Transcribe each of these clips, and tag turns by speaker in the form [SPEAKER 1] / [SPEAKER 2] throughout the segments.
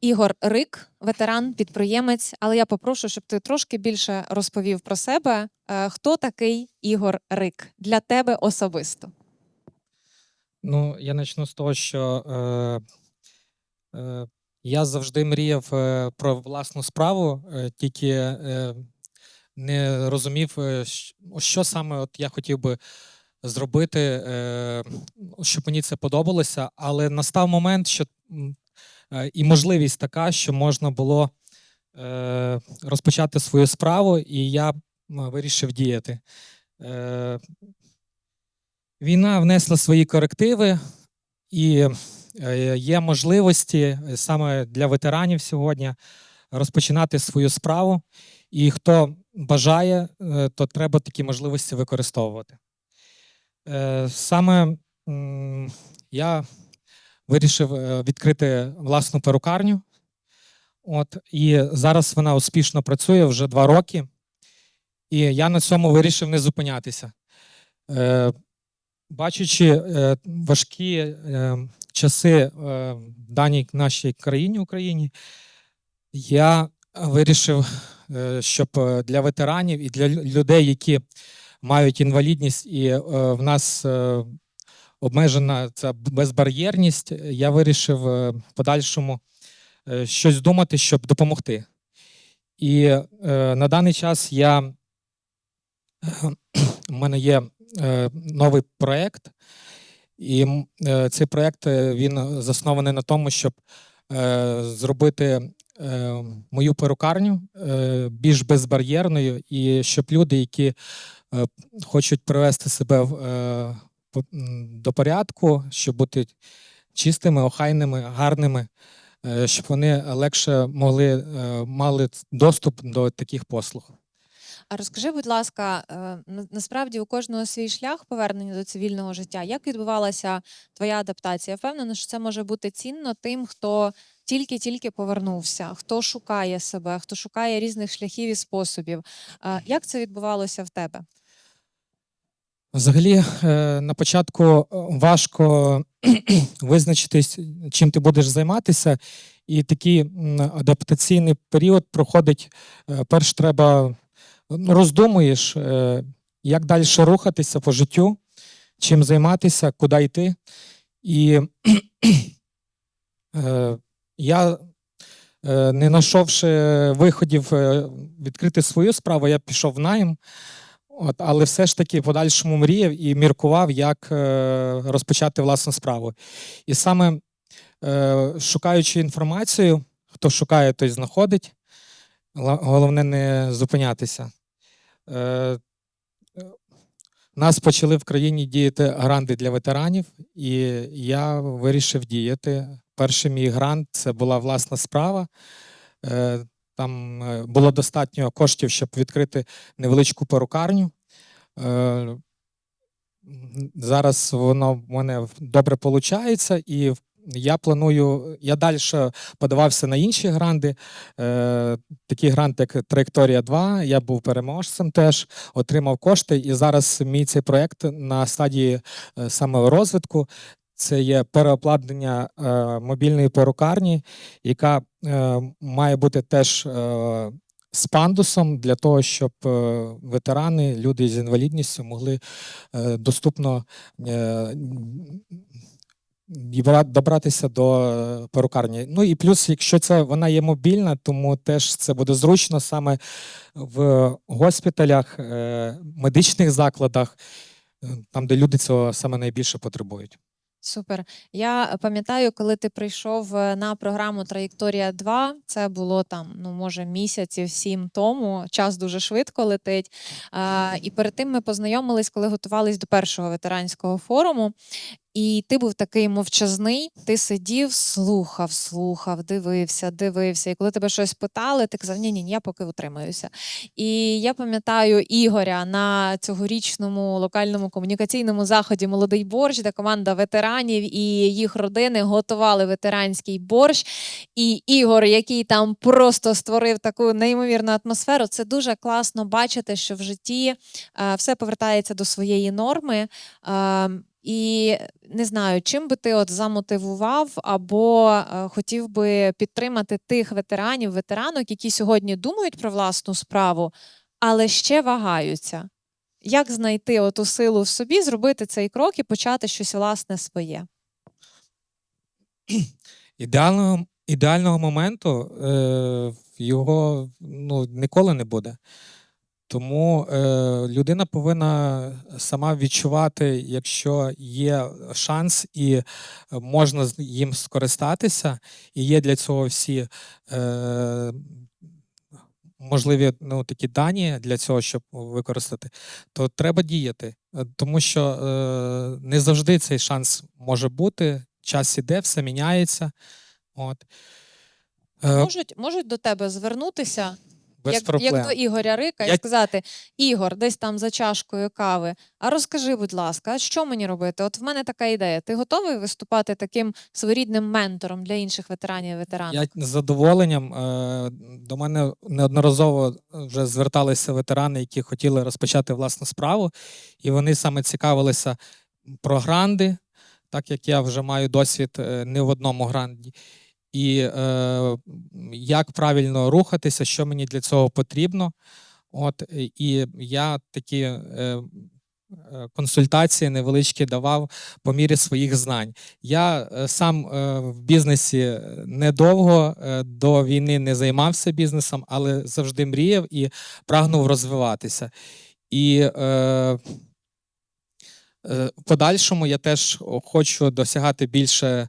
[SPEAKER 1] Ігор Рик, ветеран, підприємець. Але я попрошу, щоб ти трошки більше розповів про себе. Е, Хто такий Ігор Рик для тебе особисто?
[SPEAKER 2] Ну, я почну з того, що е, е, я завжди мріяв е, про власну справу, е, тільки е, не розумів, що саме от я хотів би зробити, щоб мені це подобалося. Але настав момент, що і можливість така, що можна було е, розпочати свою справу, і я вирішив діяти. Е, Війна внесла свої корективи, і е, є можливості е, саме для ветеранів сьогодні розпочинати свою справу. І хто бажає, е, то треба такі можливості використовувати. Е, Саме я вирішив е, відкрити власну перукарню. От, і зараз вона успішно працює вже два роки. І я на цьому вирішив не зупинятися. Е, Бачачи е, важкі е, часи е, даній нашій країні Україні, я вирішив, е, щоб е, для ветеранів і для людей, які мають інвалідність, і е, в нас е, обмежена ця безбар'єрність, я вирішив е, в подальшому е, щось думати, щоб допомогти. І е, на даний час я, е, в мене є е, новий проєкт, і е, цей проєкт він заснований на тому, щоб е, зробити е, мою перукарню е, більш безбар'єрною, і щоб люди, які е, хочуть привести себе в, е, до порядку, щоб бути чистими, охайними, гарними, е, щоб вони легше могли е, мали доступ до таких послуг.
[SPEAKER 1] А розкажи, будь ласка, е, насправді у кожного свій шлях повернення до цивільного життя. Як відбувалася твоя адаптація? Я впевнена, що це може бути цінно тим, хто тільки-тільки повернувся, хто шукає себе, хто шукає різних шляхів і способів. Як це відбувалося в тебе?
[SPEAKER 2] Взагалі, е, на початку е, важко визначитись, чим ти будеш займатися, і такий адаптаційний період проходить. е, Перш треба роздумуєш, як далі рухатися по життю, чим займатися, куди йти. І я, не знайшовши виходів відкрити свою справу, я пішов в найм. От, але все ж таки подальшому мріяв і міркував, як е, розпочати власну справу. І саме е, шукаючи інформацію, хто шукає, той знаходить. Головне не зупинятися. Е, е, нас почали в країні діяти гранти для ветеранів, і я вирішив діяти. Перший мій грант це була власна справа. Е, Там е, було достатньо коштів, щоб відкрити невеличку перукарню. Е, Зараз воно в мене добре виходить, і я планую. Я далі подавався на інші гранди. Е, Такі гранти, як Траєкторія 2. Я був переможцем теж, отримав кошти. І зараз мій цей проєкт на стадії е, саме розвитку. Це є переобладнання е, мобільної перукарні, яка е, має бути теж е, з пандусом для того, щоб ветерани, люди з інвалідністю могли доступно добратися до перукарні. Ну і плюс, якщо це вона є мобільна, тому теж це буде зручно саме в госпіталях, медичних закладах, там, де люди цього саме найбільше потребують.
[SPEAKER 1] Супер. Я пам'ятаю, коли ти прийшов е, на програму Траєкторія 2, це було там, ну може, місяців сім тому. Час дуже швидко летить. А, і перед тим ми познайомились, коли готувались до першого ветеранського форуму. І ти був такий мовчазний, ти сидів, слухав, слухав, дивився, дивився. І коли тебе щось питали, ти казав, ні, ні, ні, я поки утримаюся. І я пам'ятаю Ігоря на цьогорічному локальному комунікаційному заході Молодий борщ, де команда ветеранів і їх родини готували ветеранський борщ. І Ігор, який там просто створив таку неймовірну атмосферу, це дуже класно бачити, що в житті е, все повертається до своєї норми. І не знаю, чим би ти от замотивував або е, хотів би підтримати тих ветеранів, ветеранок, які сьогодні думають про власну справу, але ще вагаються. Як знайти оту силу в собі, зробити цей крок і почати щось власне своє?
[SPEAKER 2] Ідеального, ідеального моменту е, його ну, ніколи не буде. Тому е, людина повинна сама відчувати, якщо є шанс і можна з- їм скористатися, і є для цього всі е, можливі ну, такі дані для цього, щоб використати, то треба діяти. Е, Тому що е, не завжди цей шанс може бути. Час іде, все міняється. От. Е,
[SPEAKER 1] Можуть, можуть до тебе звернутися,
[SPEAKER 2] без
[SPEAKER 1] як,
[SPEAKER 2] проблем.
[SPEAKER 1] як до Ігоря Рика, і сказати: Ігор, десь там за чашкою кави. А розкажи, будь ласка, що мені робити? От в мене така ідея. Ти готовий виступати таким своєрідним ментором для інших ветеранів і ветеранок?
[SPEAKER 2] Я з задоволенням. е, До мене неодноразово вже зверталися ветерани, які хотіли розпочати власну справу, і вони саме цікавилися про гранди, так як я вже маю досвід е, не в одному гранді. І е, як правильно рухатися, що мені для цього потрібно. От, і- я такі е, е, консультації невеличкі давав по мірі своїх знань. Я е, сам е, в бізнесі недовго е, до війни не займався бізнесом, але завжди мріяв і прагнув розвиватися. І е, е, в подальшому я теж хочу досягати більше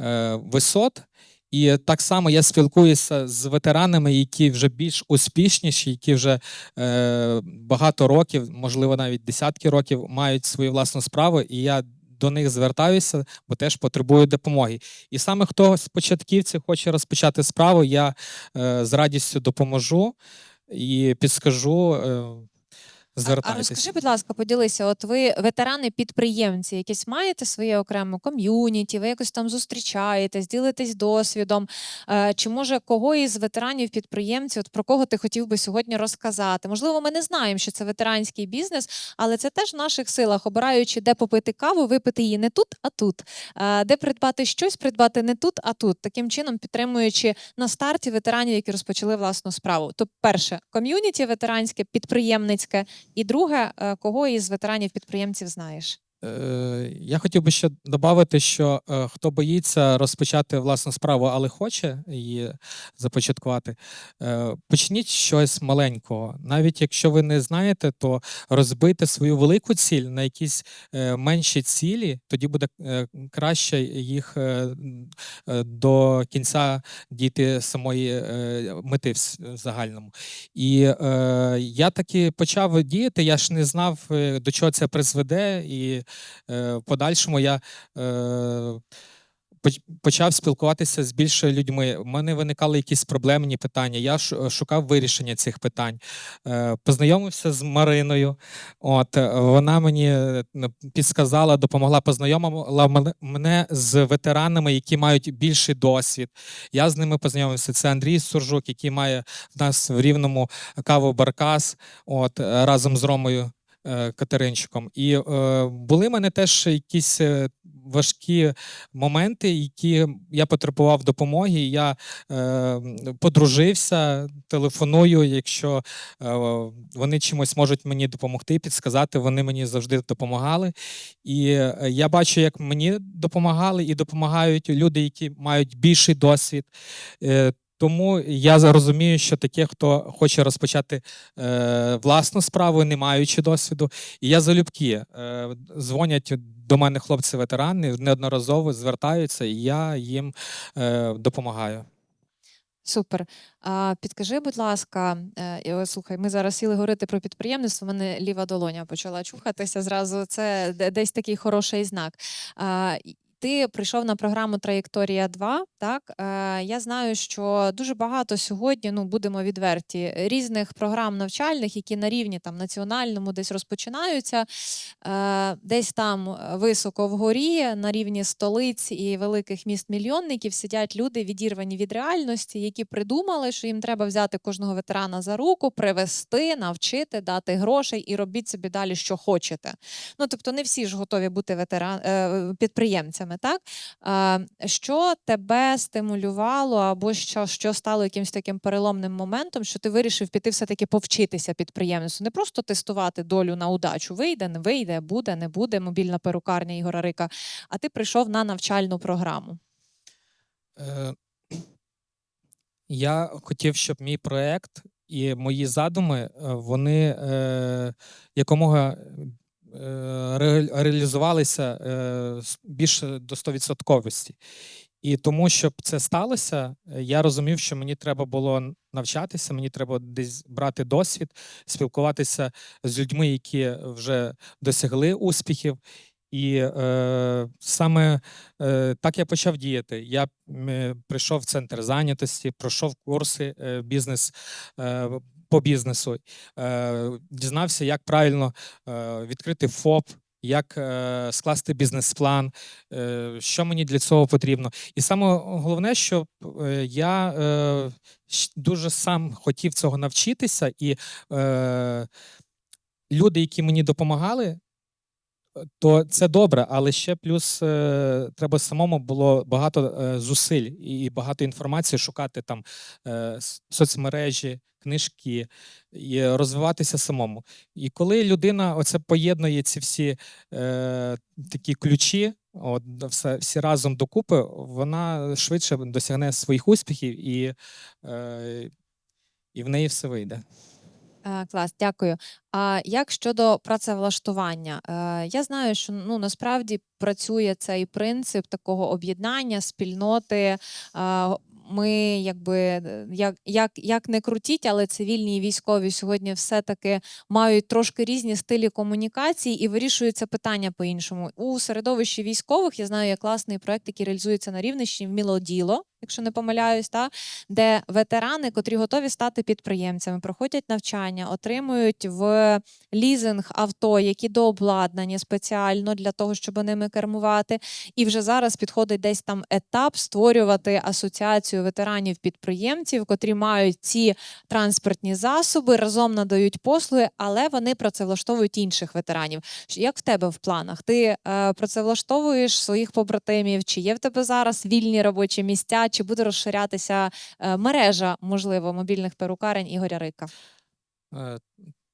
[SPEAKER 2] е, висот. І так само я спілкуюся з ветеранами, які вже більш успішніші, які вже е, багато років, можливо, навіть десятки років, мають свою власну справу, і я до них звертаюся, бо теж потребую допомоги. І саме хто з початківців хоче розпочати справу, я е, з радістю допоможу і підскажу. Е,
[SPEAKER 1] А, а розкажи, будь ласка, поділися, от ви ветерани-підприємці, якісь маєте своє окреме ком'юніті, ви якось там зустрічаєтесь, ділитесь досвідом. Е, Чи може кого із ветеранів-підприємців, от про кого ти хотів би сьогодні розказати? Можливо, ми не знаємо, що це ветеранський бізнес, але це теж в наших силах, обираючи, де попити каву, випити її не тут, а тут. Е, Де придбати щось, придбати не тут, а тут. Таким чином підтримуючи на старті ветеранів, які розпочали власну справу. То перше, ком'юніті ветеранське, підприємницьке. І друге, е, кого із ветеранів-підприємців знаєш?
[SPEAKER 2] Е, Я хотів би ще додати, що е, хто боїться розпочати власну справу, але хоче її започаткувати, е, почніть щось маленького. Навіть якщо ви не знаєте, то розбийте свою велику ціль на якісь менші цілі, тоді буде краще їх до кінця дійти самої мети в загальному. І я таки почав діяти. Я ж не знав, до чого це призведе, і в подальшому я. Е, Почав спілкуватися з більше людьми. У мене виникали якісь проблемні питання. Я шукав вирішення цих питань. Е, Познайомився з Мариною. От е, вона мені е, підсказала, допомогла, познайомила мене- з ветеранами, які мають більший досвід. Я з ними познайомився. Це Андрій Суржук, який має в нас в рівному каву Баркас, от е, разом з Ромою е, Катеринчиком. І е, були в мене теж якісь е, важкі моменти, які я потребував допомоги. Я е, подружився, телефоную. Якщо е, вони чимось можуть мені допомогти, підсказати, вони мені завжди допомагали. І е, я бачу, як мені допомагали, і допомагають люди, які мають більший досвід. Тому я розумію, що таке, хто хоче розпочати е, власну справу, не маючи досвіду. І я залюбки е, дзвонять до мене хлопці-ветерани, неодноразово звертаються, і я їм е, допомагаю.
[SPEAKER 1] Супер. А, підкажи, будь ласка, е, слухай, ми зараз сіли говорити про підприємництво. У мене ліва долоня почала чухатися зразу. Це десь такий хороший знак. А, ти прийшов на програму Траєкторія 2. Так е, я знаю, що дуже багато сьогодні, ну будемо відверті, різних програм навчальних, які на рівні там національному десь розпочинаються, е, десь там е, високо вгорі, на рівні столиць і великих міст-мільйонників сидять люди, відірвані від реальності, які придумали, що їм треба взяти кожного ветерана за руку, привести, навчити, дати грошей і робіть собі далі, що хочете. Ну тобто, не всі ж готові бути ветеран, е, підприємцями, так? Що тебе стимулювало, або що, що стало якимось таким переломним моментом, що ти вирішив піти все-таки повчитися підприємництву, не просто тестувати долю на удачу, вийде, не вийде, буде, не буде, мобільна перукарня Ігора Рика, а ти прийшов на навчальну програму.
[SPEAKER 2] Е, Я хотів, щоб мій проект і мої задуми е, вони е, якомога реалізувалися е, більше до 100%. І тому, щоб це сталося, е, я розумів, що мені треба було навчатися, мені треба десь брати досвід, спілкуватися з людьми, які вже досягли успіхів. І е, саме е, так я почав діяти. Я м, прийшов в центр зайнятості, пройшов курси е, бізнес е, по бізнесу, е, дізнався, як правильно е, відкрити ФОП. Як е, скласти бізнес-план, що мені для цього потрібно. І саме головне, що я дуже сам хотів цього навчитися, і люди, які мені допомагали, то це добре, але ще плюс е, треба самому було багато е, зусиль і багато інформації шукати там е, соцмережі, книжки і розвиватися самому. І коли людина оце поєднує ці всі е, такі ключі, от, все, всі разом докупи, вона швидше досягне своїх успіхів і, е, і в неї все вийде.
[SPEAKER 1] Е, Клас, дякую. А як щодо працевлаштування? Е, Я знаю, що ну насправді працює цей принцип такого об'єднання, спільноти. Е, Ми якби як, як, як не крутіть, але цивільні і військові сьогодні все-таки мають трошки різні стилі комунікації і вирішується питання по-іншому. У середовищі військових я знаю, є класний проект, який реалізується на Рівненщині в Мілоділо, якщо не помиляюсь, та де ветерани, котрі готові стати підприємцями, проходять навчання, отримують в лізинг авто, які дообладнані спеціально для того, щоб ними кермувати. І вже зараз підходить десь там етап створювати асоціацію ветеранів-підприємців, котрі мають ці транспортні засоби, разом надають послуги, але вони працевлаштовують інших ветеранів. Як в тебе в планах? Ти е, працевлаштовуєш своїх побратимів? Чи є в тебе зараз вільні робочі місця? Чи буде розширятися е, мережа, можливо, мобільних перукарень Ігоря Рика?
[SPEAKER 2] Е,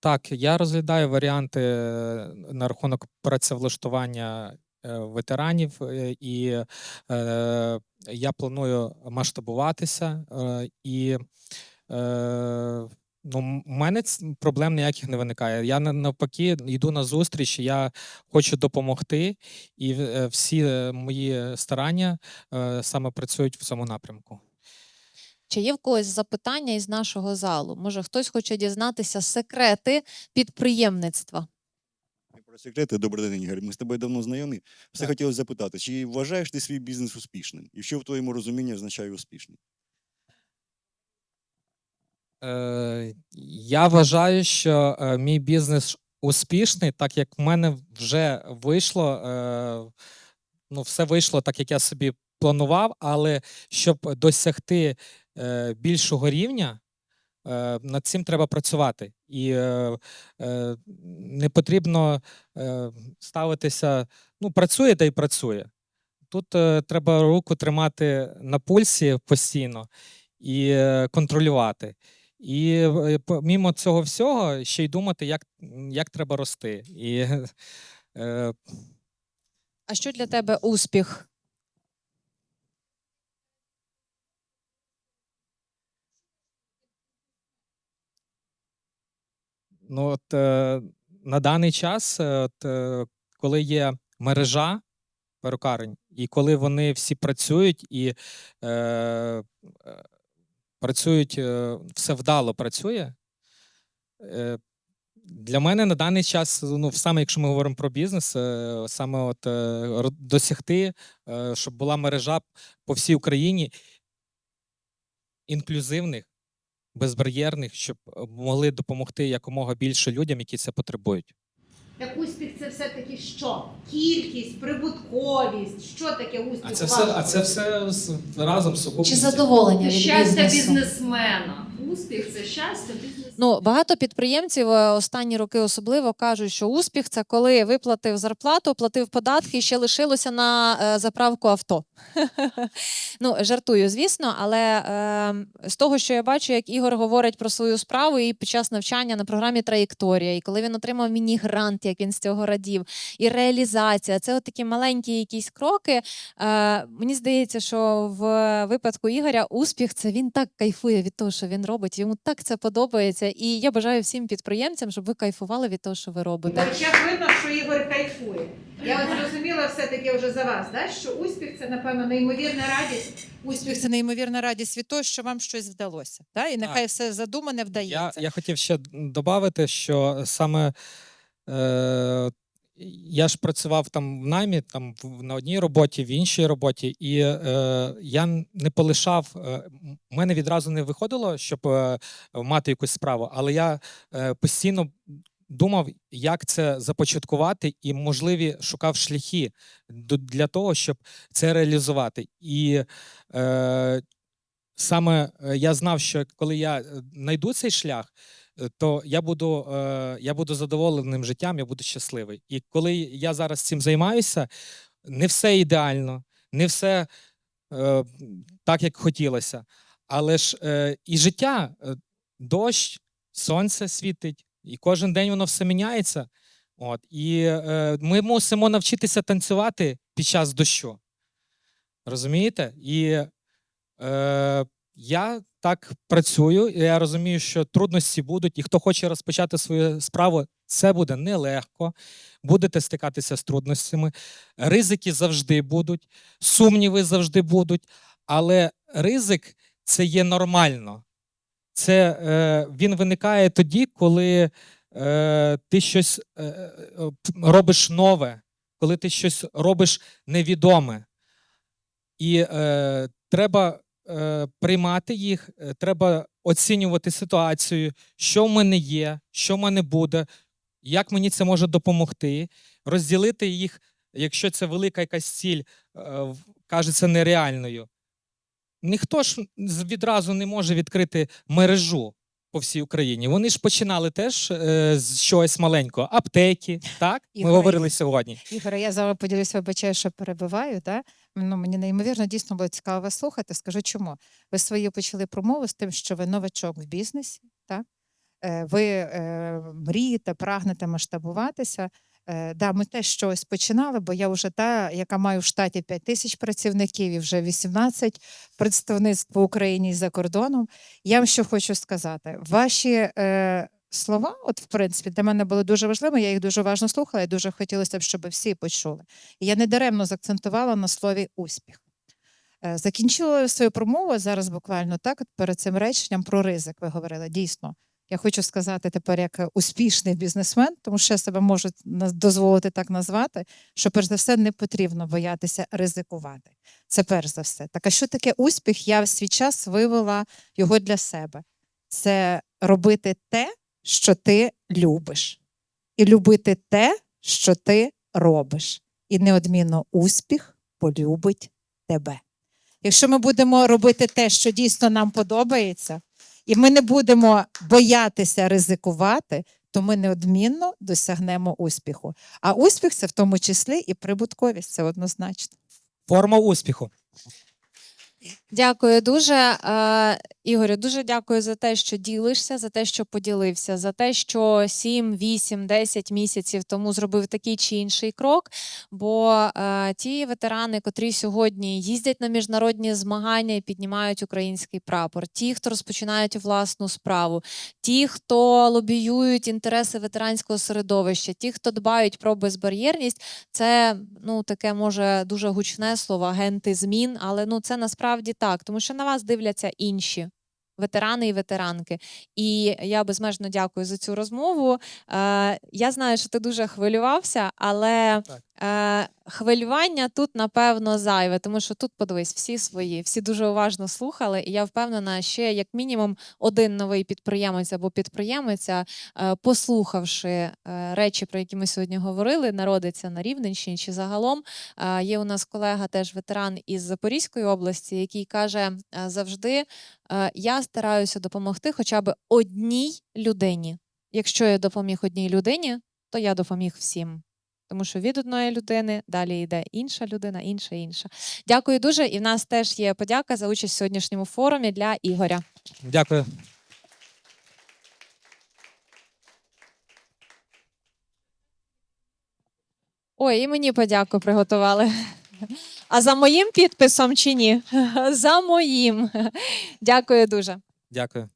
[SPEAKER 2] Так, я розглядаю варіанти е, на рахунок працевлаштування ветеранів, і я планую масштабуватися. І ну, у мене проблем ніяких не виникає. Я навпаки йду на зустріч, я хочу допомогти, і е, всі е, мої старання е, саме працюють в цьому напрямку.
[SPEAKER 1] Чи є в когось запитання із нашого залу? Може, хтось хоче дізнатися секрети підприємництва?
[SPEAKER 3] Про секрети, добрий день, Ігор. Ми з тобою давно знайомі. Все
[SPEAKER 2] Так.
[SPEAKER 3] хотілося запитати, чи вважаєш ти свій бізнес успішним? І що в твоєму розумінні означає успішний?
[SPEAKER 2] Е, я вважаю, що е, мій бізнес успішний, так як в мене вже вийшло. Е, ну, все вийшло так, як я собі планував, але щоб досягти більшого рівня, над цим треба працювати. І не потрібно ставитися, ну, працює та й працює. Тут треба руку тримати на пульсі постійно і контролювати. І е, помімо цього всього, ще й думати, як, як треба рости. І е,
[SPEAKER 1] А що для тебе успіх?
[SPEAKER 2] ну, от, е, на даний час, е, от, е, коли є мережа перукарень, і коли вони всі працюють і е, е, працюють, е, все вдало працює, е, Для мене на даний час, ну саме якщо ми говоримо про бізнес, е, саме от досягти, щоб була мережа по всій Україні інклюзивних, безбар'єрних, щоб могли допомогти якомога більше людям, які це потребують.
[SPEAKER 4] Так успіх це все-таки що? Кількість, прибутковість. Що таке успіх?
[SPEAKER 2] А це все, а це все з- разом
[SPEAKER 5] Чи
[SPEAKER 2] сукупності.
[SPEAKER 5] задоволення від
[SPEAKER 6] Щастя
[SPEAKER 5] бізнесу?
[SPEAKER 6] бізнесмена. Успіх це щастя.
[SPEAKER 1] Ну, багато підприємців е, останні роки особливо кажуть, що успіх це коли виплатив зарплату, платив податки і ще лишилося на е, заправку авто. ну, жартую, звісно, але е, з того, що я бачу, як Ігор говорить про свою справу і під час навчання на програмі Траєкторія, і коли він отримав міні-грант, як він з цього радів, і реалізація, це такі маленькі якісь кроки. Е, мені здається, що в випадку Ігоря успіх це він так кайфує від того, що він робить. Йому так це подобається. І я бажаю всім підприємцям, щоб ви кайфували від того, що ви робите.
[SPEAKER 4] очах видно, що Ігор кайфує. Я от зрозуміла все-таки вже за вас, да? що успіх це, напевно, неймовірна радість.
[SPEAKER 7] Успіх це неймовірна радість від того, що вам щось вдалося. Та? І нехай все задумане
[SPEAKER 2] Я,
[SPEAKER 7] вдається.
[SPEAKER 2] я хотів ще додати, що саме е, я ж працював там в наймі, там на одній роботі, в іншій роботі, і е, я не полишав. Е, мене відразу не виходило, щоб е, мати якусь справу, але я е, постійно думав, як це започаткувати, і можливі шукав шляхи для того, щоб це реалізувати. І е, саме е, я знав, що коли я е, знайду цей шлях, е, то я буду, е, я буду задоволеним життям, я буду щасливий. І коли я зараз цим займаюся, не все ідеально, не все е, так, як хотілося. Але ж е, і життя, е, дощ, сонце світить, і кожен день воно все міняється. От, і е, ми мусимо навчитися танцювати під час дощу. Розумієте? І е, я так працюю, я розумію, що трудності будуть, і хто хоче розпочати свою справу, це буде нелегко. Будете стикатися з трудностями. Ризики завжди будуть, сумніви завжди будуть, але ризик це є нормально. Це е, він виникає тоді, коли е, ти щось е, е, робиш нове, коли ти щось робиш невідоме. І е, треба приймати їх, е, треба оцінювати ситуацію, що в мене є, що в мене буде, як мені це може допомогти, розділити їх, якщо це велика якась ціль, е, кажеться нереальною. Ніхто ж відразу не може відкрити мережу по всій Україні. Вони ж починали теж е, з чогось маленького. Аптеки, так? Ми говорили сьогодні.
[SPEAKER 7] Ігоре, я зараз поділюсь, вибачаю, що перебиваю. Та? Ну, мені неймовірно дійсно було цікаво вас слухати. Скажу чому. Ви свою почали промову з тим, що ви новачок в бізнесі, так? Е, ви е, мрієте, прагнете масштабуватися. Е, да, ми теж щось починали, бо я вже та, яка маю в штаті 5 тисяч працівників і вже 18 представництв по Україні і за кордоном. Я вам що хочу сказати. Ваші е, слова, от в принципі, для мене були дуже важливими. Я їх дуже уважно слухала, і дуже хотілося б, щоб всі почули. І я недаремно заакцентувала на слові успіх. Е, Закінчила свою промову зараз буквально так, перед цим реченням про ризик. Ви говорили. Дійсно, я хочу сказати тепер як успішний бізнесмен, тому що я себе можу дозволити так назвати, що перш за все не потрібно боятися ризикувати. Це перш за все. Так а що таке успіх? Я в свій час вивела його для себе. Це робити те, що ти любиш, і любити те, що ти робиш. І неодмінно успіх полюбить тебе. Якщо ми будемо робити те, що дійсно нам подобається, і ми не будемо боятися ризикувати, то ми неодмінно досягнемо успіху. А успіх це в тому числі і прибутковість, це однозначно.
[SPEAKER 2] Форма успіху.
[SPEAKER 1] Дякую дуже. Е, Ігорю, дуже дякую за те, що ділишся, за те, що поділився, за те, що 7, 8, 10 місяців тому зробив такий чи інший крок. Бо е, ті ветерани, котрі сьогодні їздять на міжнародні змагання і піднімають український прапор, ті, хто розпочинають власну справу, ті, хто лобіюють інтереси ветеранського середовища, ті, хто дбають про безбар'єрність, це ну таке може дуже гучне слово агенти змін, але ну це насправді так, тому що на вас дивляться інші. ветерани і ветеранки. І я безмежно дякую за цю розмову. Е, я знаю, що ти дуже хвилювався, але е, хвилювання тут, напевно, зайве, тому що тут, подивись, всі свої, всі дуже уважно слухали, і я впевнена, ще як мінімум один новий підприємець або підприємиця, е, послухавши е, речі, про які ми сьогодні говорили, народиться на Рівненщині чи загалом. Е, Є у нас колега, теж ветеран із Запорізької області, який каже е, завжди: е, я стараюся допомогти хоча б одній людині. Якщо я допоміг одній людині, то я допоміг всім. Тому що від одної людини далі йде інша людина, інша, інша. Дякую дуже. І в нас теж є подяка за участь в сьогоднішньому форумі для Ігоря.
[SPEAKER 2] Дякую.
[SPEAKER 1] Ой, і мені подяку приготували. А за моїм підписом чи ні? За моїм. Дякую дуже.
[SPEAKER 2] Дякую.